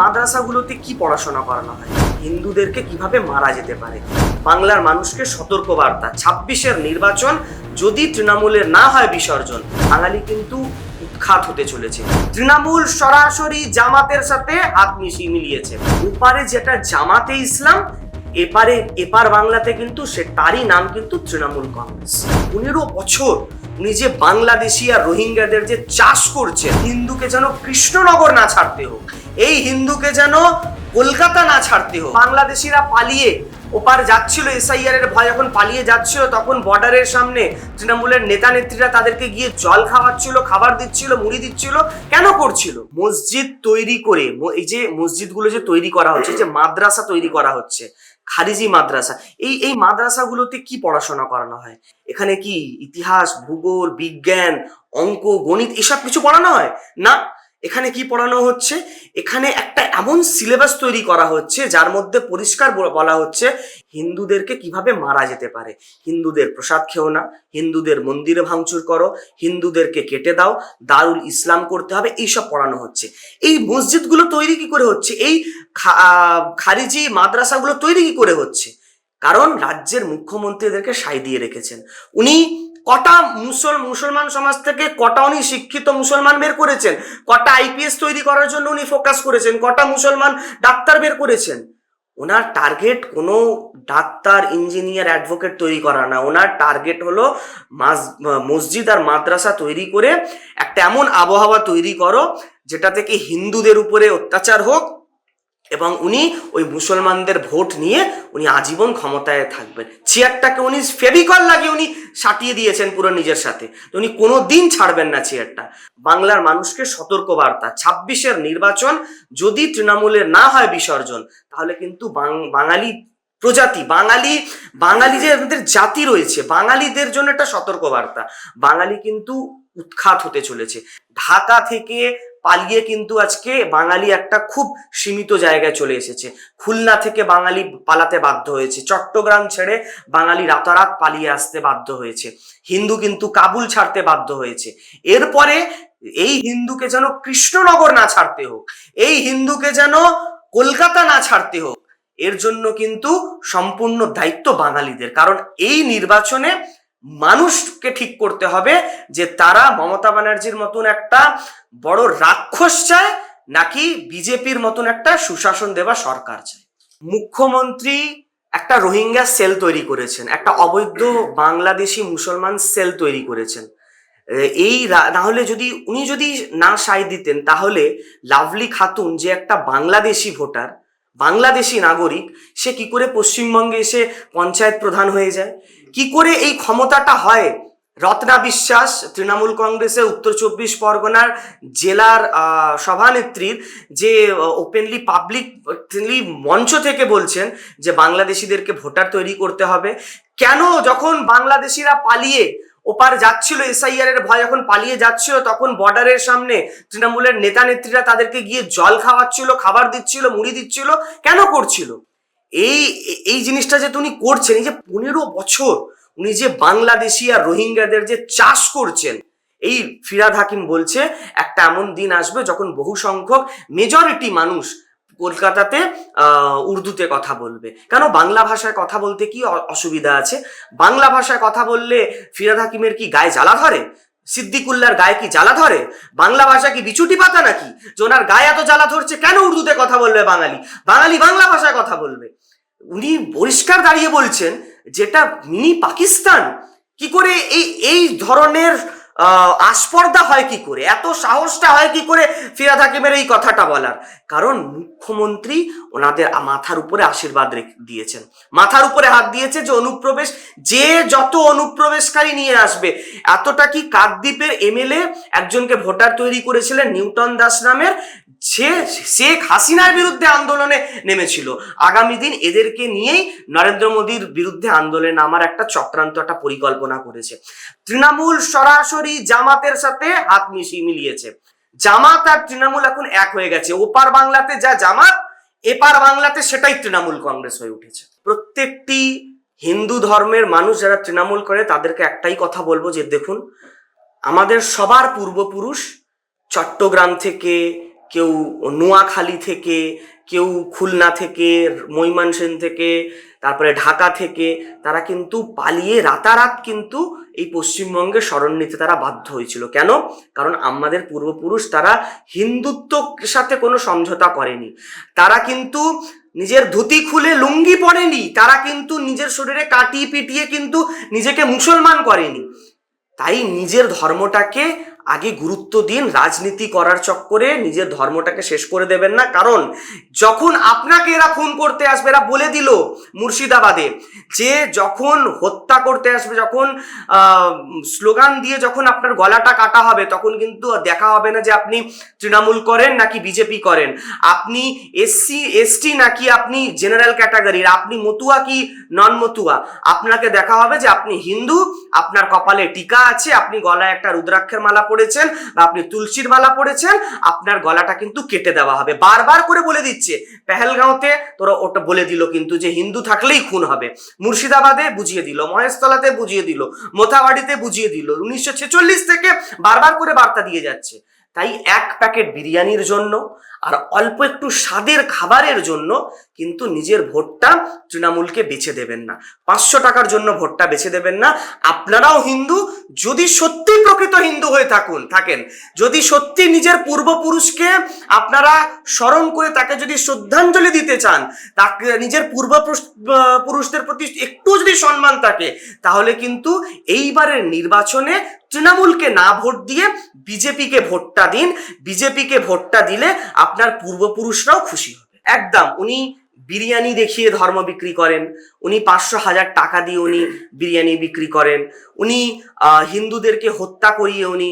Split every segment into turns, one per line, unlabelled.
মাদ্রাসাগুলোতে কি পড়াশোনা করানো হয়? হিন্দুদেরকে কীভাবে মারা যেতে পারে? বাংলার মানুষকে সতর্ক বার্তা ছাব্বিশের নির্বাচন যদি তৃণমূলের না হয় বিসর্জন, বাঙালি কিন্তু উৎখাত হতে চলেছে। তৃণমূল সরাসরি জামাতের সাথে হাত মিশিয়ে মিলিয়েছে। উপারে যেটা জামাতে ইসলাম, এপারে, এপার বাংলাতে কিন্তু সে তারই নাম কিন্তু তৃণমূল কংগ্রেস। পনেরো বছর উনি যে বাংলাদেশি আর রোহিঙ্গাদের যে চাষ করছে হিন্দুকে যেন কৃষ্ণনগর না ছাড়তে হোক এই হিন্দুকে যেন কলকাতা না ছাড়তে হোক। বাংলাদেশিরা পালিয়ে ওপার যাচ্ছিল এসআইআর এর ভয় যখন পালিয়ে যাচ্ছিল, তখন বর্ডারের সামনে তৃণমূলের নেতা নেত্রীরা তাদেরকে গিয়ে জল খাওয়াচ্ছিল, খাবার দিচ্ছিল, মুড়ি দিচ্ছিল, কেন করছিল? মসজিদ তৈরি করে এই যে মসজিদগুলো যে তৈরি করা হচ্ছে যে মাদ্রাসা তৈরি করা হচ্ছে, খারিজি মাদ্রাসা, এই এই মাদ্রাসাগুলোতে কি পড়াশোনা করানো হয়? এখানে কি ইতিহাস, ভূগোল, বিজ্ঞান, অঙ্ক, গণিত, এসব কিছু পড়ানো হয়? না? এখানে কি পড়ানো হচ্ছে? এখানে একটা এমন সিলেবাস তৈরি করা হচ্ছে, যার মধ্যে পরিষ্কার বলা হচ্ছে হিন্দুদেরকে কীভাবে মারা যেতে পারে। হিন্দুদের প্রসাদ খেও না, হিন্দুদের মন্দিরে ভাঙচুর করো, হিন্দুদেরকে কেটে দাও, দারুল ইসলাম করতে হবে, এইসব পড়ানো হচ্ছে। এই মসজিদগুলো তৈরি কি করে হচ্ছে? এই খারিজি মাদ্রাসাগুলো তৈরি কি করে হচ্ছে? কারণ রাজ্যের মুখ্যমন্ত্রীদেরকে সাই দিয়ে রেখেছেন। উনি কটা মুসল, মুসলমান সমাজ থেকে কটা উনি শিক্ষিত মুসলমান বের করেছেন? কটা আইপিএস তৈরি করার জন্য উনি ফোকাস করেছেন? কটা মুসলমান ডাক্তার বের করেছেন? ওনার টার্গেট কোনো ডাক্তার ইঞ্জিনিয়ার অ্যাডভোকেট তৈরি করা না। ওনার টার্গেট হলো মাস- মসজিদ আর মাদ্রাসা তৈরি করে একটা এমন আবহাওয়া তৈরি করো, যেটা থেকে হিন্দুদের উপরে অত্যাচার হোক এবং উনি ওই মুসলমানদের ভোট নিয়ে উনি আজীবন ক্ষমতায় থাকবেন। চেয়ারটাকে উনি ফেভিকল লাগিয়ে উনি সাটিয়ে দিয়েছেন পুরো নিজের সাথে। উনি কোনো দিন ছাড়বেন না চেয়ারটা। বাংলার মানুষকে সতর্ক বার্তা ছাব্বিশের নির্বাচন যদি তৃণমূলের না হয় বিসর্জন, তাহলে কিন্তু বাঙালি প্রজাতি, বাঙালি বাঙালি যে আমাদের জাতি রয়েছে। বাঙালিদের জন্য একটা সতর্ক বার্তা বাঙালি কিন্তু উৎখাত হতে চলেছে। ঢাকা থেকে পালিয়ে কিন্তু আজকে বাঙালি একটা খুব সীমিত জায়গায় চলে এসেছে। খুলনা থেকে বাঙালি পালাতে বাধ্য হয়েছে। চট্টগ্রাম ছেড়ে বাঙালি রাতারাত পালিয়ে আসতে বাধ্য হয়েছে। হিন্দু কিন্তু কাবুল ছাড়তে বাধ্য হয়েছে। এরপরে এই হিন্দুকে যেন কৃষ্ণনগর না ছাড়তে হোক, এই হিন্দুকে যেন কলকাতা না ছাড়তে হোক, এর জন্য কিন্তু সম্পূর্ণ দায়িত্ব বাঙালিদের। কারণ এই নির্বাচনে মানুষকে ঠিক করতে হবে যে তারা মমতা ব্যানার্জির মতন একটা বড় রাক্ষস চায়, নাকি বিজেপির মতন একটা সুশাসন দেওয়া সরকার চায়। মুখ্যমন্ত্রী একটা রোহিঙ্গা সেল তৈরি করেছেন, একটা অবৈধ বাংলাদেশি মুসলমান সেল তৈরি করেছেন। এই না হলে যদি, উনি যদি না সায় দিতেন, তাহলে লাভলি খাতুন যে একটা বাংলাদেশি ভোটার বাংলাদেশি নাগরিক, সে কি করে পশ্চিমবঙ্গে এসে পঞ্চায়েত প্রধান হয়ে যায়? কি করে এই ক্ষমতাটা হয়? রত্না বিশ্বাস, তৃণমূল কংগ্রেসের উত্তর চব্বিশ পরগনার জেলার সভানেত্রীর যে ওপেনলি পাবলিকলি মঞ্চ থেকে বলছেন যে বাংলাদেশিদেরকে ভোটার তৈরি করতে হবে। কেন যখন বাংলাদেশিরা পালিয়ে ওপার যাচ্ছিল এসআইআর এর ভয় যখন পালিয়ে যাচ্ছিল, তখন বর্ডারের সামনে তৃণমূলের নেতা নেত্রীরা তাদেরকে গিয়ে জল খাওয়াচ্ছিল, খাবার দিচ্ছিল, মুড়ি দিচ্ছিল। কেন করছিল? এই এই জিনিসটা যে উনি করছেন, এই যে পনেরো বছর উনি যে বাংলাদেশি আর রোহিঙ্গাদের যে চাষ করছেন, এই ফিরাদ হাকিম বলছে, একটা এমন দিন আসবে যখন বহু সংখ্যক মেজরিটি মানুষ কলকাতাতে উর্দুতে কথা বলবে। কেন? বাংলা ভাষায় কথা বলতে কি অসুবিধা আছে? বাংলা ভাষায় কথা বললে ফিরাদ হাকিমের কি গায়ে জ্বালা ধরে? সিদ্দিকুল্লার গায়ে কি জ্বালা ধরে? বাংলা ভাষা কি বিচুটি পাতা নাকি? যে ওনার গায়ে এত জ্বালা ধরছে, কেন উর্দুতে কথা বলবে বাঙালি? বাঙালি বাংলা ভাষায় কথা বলবে। উনি পরিষ্কার দাঁড়িয়ে বলছেন, যেটা মিনি পাকিস্তান, কি করে এই এই ধরনের আস্পর্ধা হয় কি করে? এত সাহসটা হয় কি করে ফিরাদ হাকিমের এই কথাটা বলার? কারণ মুখ্যমন্ত্রী ওনাদের মাথার উপরে আশীর্বাদ দিয়েছেন। মাথার উপরে হাত দিয়েছে যে অনুপ্রবেশ, যে যত অনুপ্রবেশকারী নিয়ে আসবে, এতটা কি কাকদ্বীপের এমএলএ একজনকে ভোটার তৈরি করেছিলেন নিউটন দাস নামের সে, শেখ হাসিনার বিরুদ্ধে আন্দোলনে নেমেছিল। আগামী দিন এদেরকে নিয়েই নরেন্দ্র মোদীর বিরুদ্ধে আন্দোলনে নামার একটা চক্রান্ত, একটা পরিকল্পনা করেছে। তৃণমূল সরাসরি জামাতের সাথে হাত মিশিয়ে মিলিয়েছে। জামাত আর তৃণমূল এখন এক হয়ে গেছে। ওপার বাংলাতে যা জামাত, এপার বাংলাতে সেটাই তৃণমূল কংগ্রেস হয়ে উঠেছে। প্রত্যেকটি হিন্দু ধর্মের মানুষ যারা তৃণমূল করে, তাদেরকে একটাই কথা বলব যে দেখুন, আমাদের সবার পূর্বপুরুষ চট্টগ্রাম থেকে কেউ নোয়াখালী থেকে, কেউ খুলনা থেকে, ময়মনসিংহ থেকে, তারপরে ঢাকা থেকে, তারা কিন্তু পালিয়ে রাতারাত কিন্তু এই পশ্চিমবঙ্গে শরণ নিতে তারা বাধ্য হয়েছিল। কেন? কারণ আমাদের পূর্বপুরুষ তারা হিন্দুত্বর সাথে কোনো সমঝোতা করেনি। তারা কিন্তু নিজের ধুতি খুলে লুঙ্গি পরেনি, তারা কিন্তু নিজের শরীরে কাটিয়ে পিটিয়ে কিন্তু নিজেকে মুসলমান করেনি। তাই নিজের ধর্মটাকে আগে গুরুত্ব দিন, রাজনীতি করার চক্করে নিজের ধর্মটাকে শেষ করে দেবেন না। কারণ যখন আপনাকে এরা খুন করতে আসবে, এরা বলে দিল মুর্শিদাবাদে যে যখন হত্যা করতে আসবে, যখন স্লোগান দিয়ে যখন আপনার গলাটা কাটা হবে, তখন কিন্তু দেখা হবে না যে আপনি তৃণমূল করেন নাকি বিজেপি করেন। আপনি এসসি এসটি নাকি আপনি জেনারেল ক্যাটাগরির, আপনি মতুয়া কি নন মতুয়া আপনাকে দেখা হবে যে আপনি হিন্দু, আপনার কপালে টিকা আছে, আপনি গলায় একটা রুদ্রাক্ষের মালা পড়েছেন বা আপনি তুলসীর মালা পড়েছেন, আপনার গলাটা কিন্তু কেটে দেওয়া হবে। বারবার করে বলে দিচ্ছে। পেহেলগাঁওতে তোরা ওটা বলে দিল কিন্তু যে হিন্দু থাকলেই খুন হবে। মুর্শিদাবাদে বুঝিয়ে দিল, মহেশতলাতে বুঝিয়ে দিল, মোথাবাড়িতে বুঝিয়ে দিল। উনিশশো ছেচল্লিশ থেকে বারবার করে বার্তা দিয়ে যাচ্ছে। তাই এক প্যাকেট বিরিয়ানির জন্য আর অল্প একটু স্বাদের খাবারের জন্য কিন্তু নিজের ভোটটা তৃণমূলকে বেছে দেবেন না। পাঁচশো টাকার জন্য ভোটটা বেছে দেবেন না। আপনারাও হিন্দু, যদি সত্যি প্রকৃত হিন্দু হয়ে থাকুন, থাকেন, যদি সত্যি নিজের পূর্বপুরুষকে আপনারা স্মরণ করে তাকে যদি শ্রদ্ধাঞ্জলি দিতে চান, তাকে নিজের পূর্বপুরুষ- পুরুষদের প্রতি একটু যদি সম্মান থাকে, তাহলে কিন্তু এইবারের নির্বাচনে তৃণমূলকে না ভোট দিয়ে বিজেপিকে ভোটটা দিন। বিজেপিকে ভোটটা দিলে আপনার পূর্বপুরুষরাও খুশি হবে। একদম, উনি বিরিয়ানি দেখিয়ে ধর্ম বিক্রি করেন, উনি পাঁচশো হাজার টাকা দিয়ে উনি বিরিয়ানি বিক্রি করেন, উনি হিন্দুদেরকে হত্যা করিয়ে উনি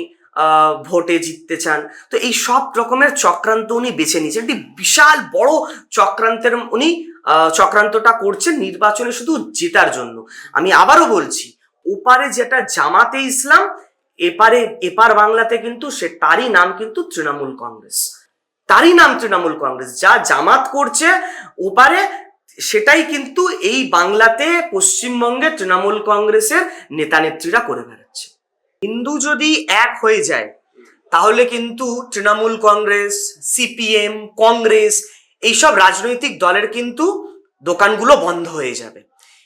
ভোটে জিততে চান। তো এই সব রকমের চক্রান্ত উনি বেছে নিয়েছেন। একটি বিশাল বড় চক্রান্তের উনি চক্রান্তটা করছেন নির্বাচনে শুধু জেতার জন্য। আমি আবারও বলছি, ওপারে যেটা জামাতে ইসলাম, এপারে, এপার বাংলাতে কিন্তু সে তারই নাম কিন্তু তৃণমূল কংগ্রেস। তারই নাম তৃণমূল কংগ্রেস। যা জামাত করছে, ওপারে সেটাই কিন্তু এই বাংলাতে পশ্চিমবঙ্গে তৃণমূল কংগ্রেসের নেতা নেত্রীরা করে বেড়াচ্ছে। হিন্দু যদি এক হয়ে যায়, তাহলে কিন্তু তৃণমূল কংগ্রেস, সিপিএম, কংগ্রেস এইসব রাজনৈতিক দলের কিন্তু দোকানগুলো বন্ধ হয়ে যাবে।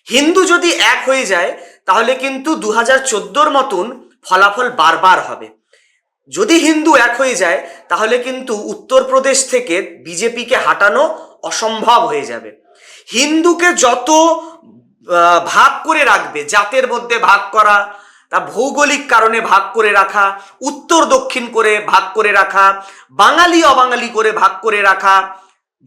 হিন্দু যদি এক হয়ে যায়, তাহলে কিন্তু দু হাজার মতন ফলাফল বারবার হবে। যদি হিন্দু এক হয়ে যায়, তাহলে কিন্তু উত্তরপ্রদেশ থেকে বিজেপিকে হাঁটানো অসম্ভব হয়ে যাবে। হিন্দুকে যত ভাগ করে রাখবে, জাতের মধ্যে ভাগ করা, তা ভৌগোলিক কারণে ভাগ করে রাখা, উত্তর দক্ষিণ করে ভাগ করে রাখা বাঙালি অবাঙালি করে ভাগ করে রাখা,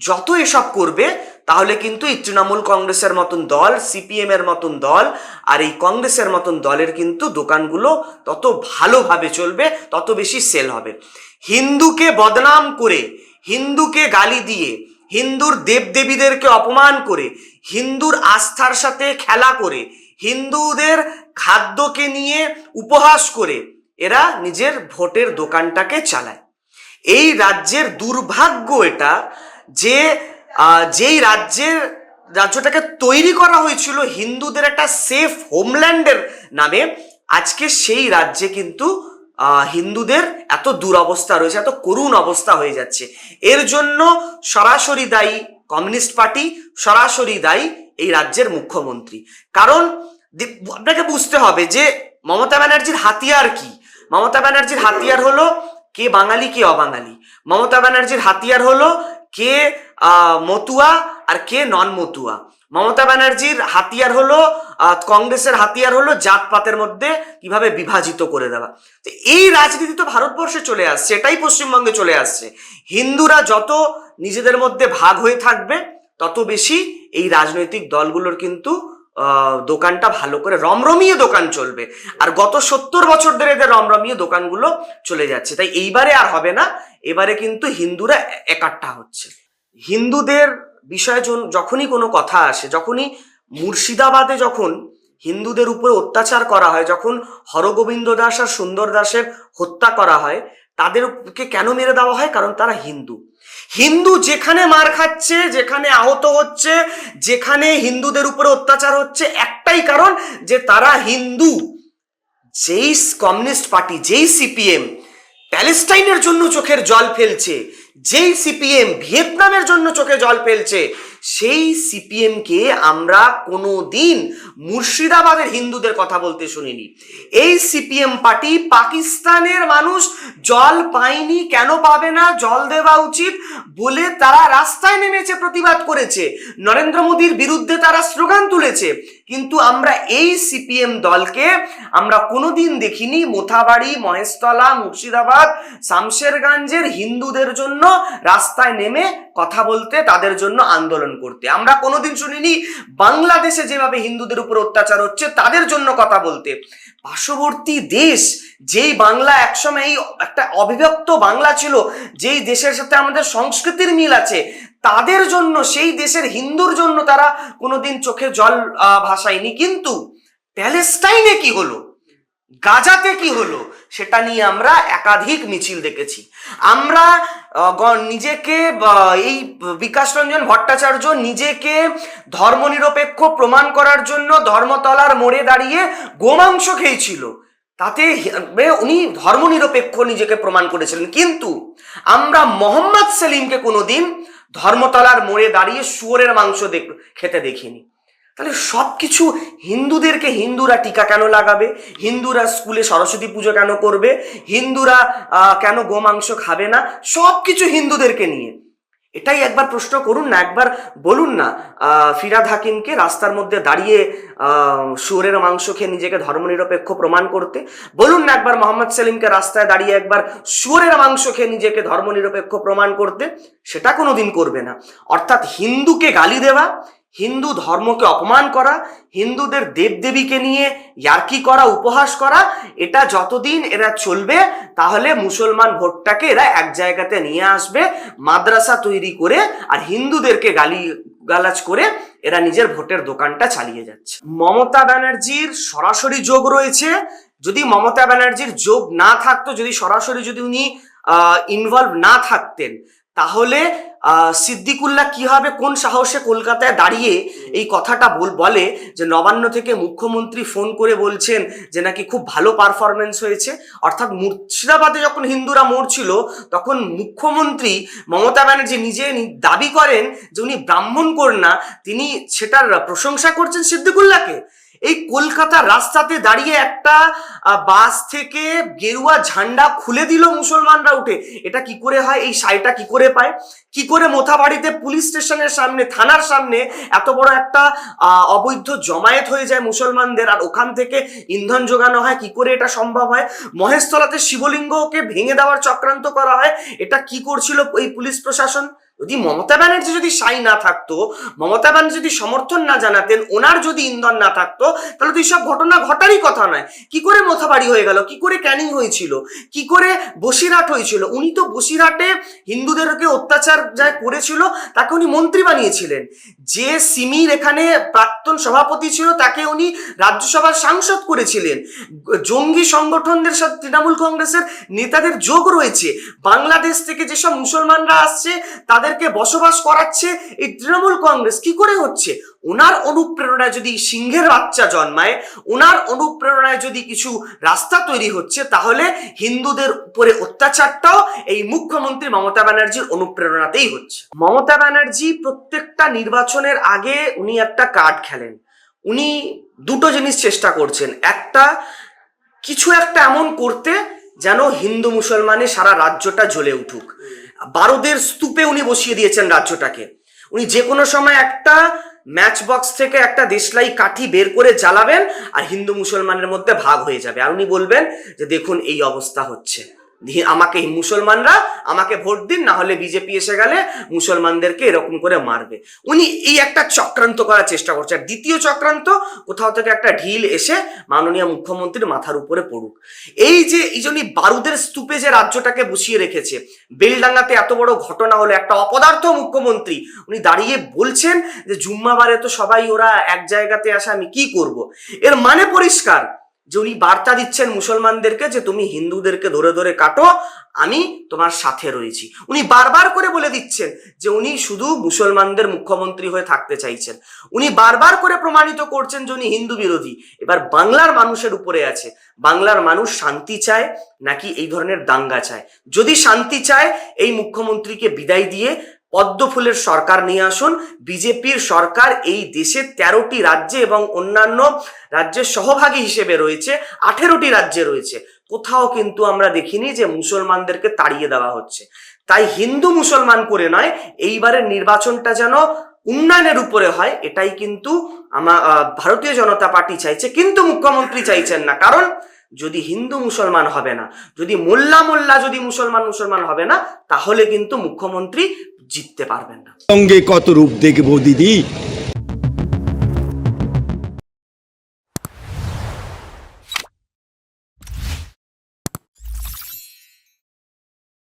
যত এসব করবে তাহলে কিন্তু এই তৃণমূল কংগ্রেসের মতন দল সিপিএম এর মতন দল আর এই কংগ্রেসের মতন দলের কিন্তু দোকানগুলো তত ভালোভাবে চলবে, তত বেশি সেল হবে। হিন্দুকে বদনাম করে, হিন্দুকে গালি দিয়ে, হিন্দুর দেবদেবীদেরকে অপমান করে, হিন্দুর আস্থার সাথে খেলা করে, হিন্দুদের খাদ্যকে নিয়ে উপহাস করে এরা নিজের ভোটের দোকানটাকে চালায়। এই রাজ্যের দুর্ভাগ্য এটা যে যেই রাজ্যের রাজ্যটাকে তৈরি করা হয়েছিল হিন্দুদের একটা সেফ হোমল্যান্ডের নামে, আজকে সেই রাজ্যে কিন্তু হিন্দুদের এত দুরবস্থা রয়েছে, এত করুণ অবস্থা হয়ে যাচ্ছে। এর জন্য সরাসরি দায়ী কমিউনিস্ট পার্টি, সরাসরি দায়ী এই রাজ্যের মুখ্যমন্ত্রী। কারণ আপনাকে বুঝতে হবে যে মমতা ব্যানার্জির হাতিয়ার কি? মমতা ব্যানার্জির হাতিয়ার হলো কে বাঙালি, কে অবাঙালি? মমতা ব্যানার্জির হাতিয়ার হলো কে মতুয়া আর কে নন মতুয়া? মমতা ব্যানার্জির হাতিয়ার হলো কংগ্রেসের হাতিয়ার হলো জাতপাতের মধ্যে কীভাবে বিভাজিত করে দেওয়া। তো এই রাজনীতি তো ভারতবর্ষে চলে আসছে, এটাই পশ্চিমবঙ্গে চলে আসছে। হিন্দুরা যত নিজেদের মধ্যে ভাগ হয়ে থাকবে, তত বেশি এই রাজনৈতিক দলগুলোর কিন্তু দোকানটা ভালো করে রমরমিয়ে দোকান চলবে। আর গত সত্তর বছর ধরে এদের রমরমিয়ে দোকানগুলো চলে যাচ্ছে। তাই এইবারে আর হবে না, এবারে কিন্তু হিন্দুরা একাট্টা হচ্ছে। হিন্দুদের বিষয়ে যখনই কোনো কথা আসে, যখনই মুর্শিদাবাদে যখন হিন্দুদের উপরে অত্যাচার করা হয়, যখন হরগোবিন্দ দাস আর সুন্দর দাসের হত্যা করা হয়, তাদেরকে কেন মেরে দেওয়া হয়? কারণ তারা হিন্দু। হিন্দু যেখানে মার খাচ্ছে, যেখানে আহত হচ্ছে, যেখানে হিন্দুদের উপরে অত্যাচার হচ্ছে, একটাই কারণ যে তারা হিন্দু। যেই কমিউনিস্ট পার্টি, যেই সিপিএম, প্যালেস্টাইনের জন্য চোখের জল ফেলছে যেই সিপিএম ভিয়েতনামের জন্য চোখে জল ফেলছে সেই সিপিএমকে আমরা কোনো দিন মুর্শিদাবাদের হিন্দুদের কথা বলতে শুনিনি। এই সিপিএম পার্টি পাকিস্তানের মানুষ জল পায়নি, কেন পাবে না, জল দেওয়া উচিত বলে তারা রাস্তায় নেমেছে, প্রতিবাদ করেছে। নরেন্দ্র মোদীর বিরুদ্ধে তারা স্লোগান তুলেছে। কিন্তু আমরা এই সিপিএম দলকে আমরা কোনোদিন দেখিনি। মোথাবাড়ি, মহেশতলা, মুর্শিদাবাদ, শামশেরগঞ্জের হিন্দুদের জন্য রাস্তায় নেমে কথা বলতে, তাদের জন্য আন্দোলন করতে। আমরা কোনোদিন শুনিনি বাংলাদেশে যেভাবে হিন্দুদের উপর অত্যাচার হচ্ছে, তাদের জন্য কথা বলতে। পার্শ্ববর্তী দেশ, যেই বাংলা একসময় এই একটা অবিভক্ত বাংলা ছিল, যেই দেশের সাথে আমাদের সংস্কৃতির মিল আছে, তাদের জন্য, সেই দেশের হিন্দুর জন্য তারা কোনোদিন চোখে জল ভাসায়নি। কিন্তু প্যালেস্টাইনে কি হলো? গাজাতে কি হলো সেটা নিয়ে আমরা একাধিক মিছিল দেখেছি। আমরা নিজেকে এই বিকাশ রঞ্জন ভট্টাচার্য নিজেকে ধর্মনিরপেক্ষ প্রমাণ করার জন্য ধর্মতলার মোড়ে দাঁড়িয়ে গোমাংস খেয়েছিল। তাতে উনি ধর্মনিরপেক্ষ নিজেকে প্রমাণ করেছিলেন। কিন্তু আমরা মোহাম্মদ সেলিমকে কোনোদিন ধর্মতলার মোড়ে দাঁড়িয়ে শুয়োরের মাংস দেখ, খেতে দেখিনি। তাহলে সব কিছু হিন্দুদেরকে হিন্দুরা টিকা কেন লাগাবে? হিন্দুরা স্কুলে সরস্বতী পুজো কেন করবে? হিন্দুরা কেন গোমাংস খাবে না? সব কিছু হিন্দুদেরকে নিয়ে। এটাই একবার প্রশ্ন করুন না, একবার বলুন না ফিরাদ হাকিমকে রাস্তার মধ্যে দাঁড়িয়ে শুয়োরের মাংস খেয়ে নিজেকে ধর্মনিরপেক্ষ প্রমাণ করতে। বলুন না একবার মোহাম্মদ সেলিমকে রাস্তায় দাঁড়িয়ে একবার শুয়োরের মাংস খেয়ে নিজেকে ধর্মনিরপেক্ষ প্রমাণ করতে। সেটা কোনোদিন করবে না। অর্থাৎ হিন্দুকে গালি দেওয়া হিন্দু ধর্মকে অপমান করা, হিন্দুদের দেবদেবীকে নিয়ে ইয়ার্কি করা, উপহাস করা, এটা যতদিন এরা চলবে, তাহলে মুসলমান ভোটটাকে এরা এক জায়গাতে নিয়ে আসবে, মাদ্রাসা তৈরি করে আর হিন্দুদেরকে গালি গালাজ করে এরা নিজের ভোটের দোকানটা চালিয়ে যাচ্ছে। মমতা ব্যানার্জির সরাসরি যোগ রয়েছে। যদি মমতা ব্যানার্জির যোগ না থাকতো, যদি সরাসরি যদি উনি ইনভলভ না থাকতেন তাহলে সিদ্দিকুল্লাহ কি হবে? কোন সাহসে কলকাতায় দাঁড়িয়ে এই কথাটা বল, বলে যে নবান্ন থেকে মুখ্যমন্ত্রী ফোন করে বলছেন যে নাকি খুব ভালো পারফরমেন্স হয়েছে। অর্থাৎ মুর্শিদাবাদে যখন হিন্দুরা মরছিল, তখন মুখ্যমন্ত্রী মমতা ব্যানার্জি নিজে দাবি করেন যে উনি ব্রাহ্মণ কন্যা, তিনি সেটার প্রশংসা করছেন সিদ্দিকুল্লাহকে। এই কলকাতার রাস্তাতে দাঁড়িয়ে একটা বাস থেকে গেরুয়া ঝান্ডা খুলে দিল মুসলমানরা উঠে। এটা কি করে হয়? এই সাইটা কি করে পায়? কি করে মোথাবাড়িতে পুলিশ স্টেশনের সামনে, থানার সামনে এত বড় একটা অবৈধ জমায়েত হয়ে যায় মুসলমানদের? আর ওখান থেকে ইন্ধন যোগানো হয়? কি করে এটা সম্ভব হয়? মহেশতলাতে শিবলিঙ্গকে ভেঙে দেওয়ার চক্রান্ত করা হয়? এটা কি করছিল এই পুলিশ প্রশাসন? যদি মমতা ব্যানার্জি যদি সাই না থাকতো, মমতা ব্যানার্জি যদি সমর্থন না জানাতেন, ওনার যদি ইন্ধন না থাকতো, তাহলে তো এইসব ঘটনা ঘটারই কথা নয়। কি করে মোথাবাড়ি হয়ে গেল? কি করে ক্যানিং হয়েছিল? কি করে বসিরহাট হয়েছিল? উনি তো বসিরহাটে হিন্দুদেরকে অত্যাচার যা করেছিল, তাকে উনি মন্ত্রী বানিয়েছিলেন। যে সিমির এখানে প্রাক্তন সভাপতি ছিল, তাকে উনি রাজ্যসভার সাংসদ করেছিলেন। জঙ্গি সংগঠনদের সাথে তৃণমূল কংগ্রেসের নেতাদের যোগ রয়েছে। বাংলাদেশ থেকে যেসব মুসলমানরা আসছে তাদেরকে বসবাস করাচ্ছে এই তৃণমূল কংগ্রেস। কি করে হচ্ছে? ওনার অনুপ্রেরণায় যদি সিংহের বাচ্চা জন্মায় ওনার অনুপ্রেরণায় যদি কিছু রাস্তা তৈরি হচ্ছে, তাহলে হিন্দুদের উপরে অত্যাচারটাও এই মুখ্যমন্ত্রী মমতা ব্যানার্জির অনুপ্রেরণাতেই হচ্ছে। মমতা ব্যানার্জি প্রত্যেকটা নির্বাচনের আগে উনি একটা কার্ড খেলেন। উনি দুটো জিনিস চেষ্টা করছেন। একটা, কিছু একটা এমন করতে যেন হিন্দু মুসলমানে সারা রাজ্যটা জ্বলে উঠুক। বারোদের স্তূপে উনি বসিয়ে দিয়েছেন রাজ্যটাকে। উনি যে কোনো সময় একটা ম্যাচ বক্স থেকে একটা দেশলাই কাঠি বের করে জ্বালাবেন আর হিন্দু মুসলমানের মধ্যে ভাগ হয়ে যাবে। আর উনি বলবেন যে, দেখুন, এই অবস্থা হচ্ছে। আমাকে মুসলমানরা আমাকে ভোট দিন, না হলে বিজেপি এসে গেলে মুসলমানদেরকে এরকম করে মারবে। উনি এই একটা চক্রান্ত করার চেষ্টা করছে। আর দ্বিতীয় চক্রান্ত, কোথাও থেকে একটা ঢিল এসে মাননীয় মুখ্যমন্ত্রীর মাথার উপরে পড়ুক। এই যে, এই জন্য বারুদের স্তূপে যে রাজ্যটাকে বসিয়ে রেখেছে, বেলডাঙ্গাতে এত বড় ঘটনা হলো, একটা অপদার্থ মুখ্যমন্ত্রী, উনি দাঁড়িয়ে বলছেন যে, জুম্মাবারে তো সবাই ওরা এক জায়গাতে আসে, আমি কি করব? এর মানে পরিষ্কার যে উনি বার্তা দিচ্ছেন মুসলমানদেরকে যে তুমি হিন্দুদেরকে ধরে ধরে কাটো, আমি তোমার সাথে রয়েছি। উনি বারবার করে বলে দিচ্ছেন যে উনি শুধু মুসলমানদের মুখ্যমন্ত্রী হয়ে থাকতে চাইছেন। উনি বারবার করে প্রমাণিত করছেন যে উনি হিন্দু বিরোধী। এবার বাংলার মানুষের উপরে আছে। বাংলার মানুষ শান্তি চায় নাকি এই ধরনের দাঙ্গা চায়? যদি শান্তি চায়, এই মুখ্যমন্ত্রীকে বিদায় দিয়ে পদ্ম ফুলের সরকার নিয়ে আসুন। বিজেপির সরকার এই দেশে তেরোটি রাজ্যে এবং অন্যান্য রাজ্যের সহভাগী হিসেবে রয়েছে, আঠেরোটি রাজ্যে রয়েছে। কোথাও কিন্তু আমরা দেখিনি যে মুসলমানদেরকে তাড়িয়ে দেওয়া হচ্ছে। তাই হিন্দু মুসলমান করে নয়, এইবারের নির্বাচনটা যেন উন্নয়নের উপরে হয়, এটাই কিন্তু আমার ভারতীয় জনতা পার্টি চাইছে, কিন্তু মুখ্যমন্ত্রী চাইছেন না। কারণ যদি হিন্দু মুসলমান হবে না, যদি মোল্লা মোল্লা যদি মুসলমান মুসলমান হবে না, তাহলে কিন্তু মুখ্যমন্ত্রী জিততে পারবেন না।
সঙ্গে কত রূপ দেখব দিদি?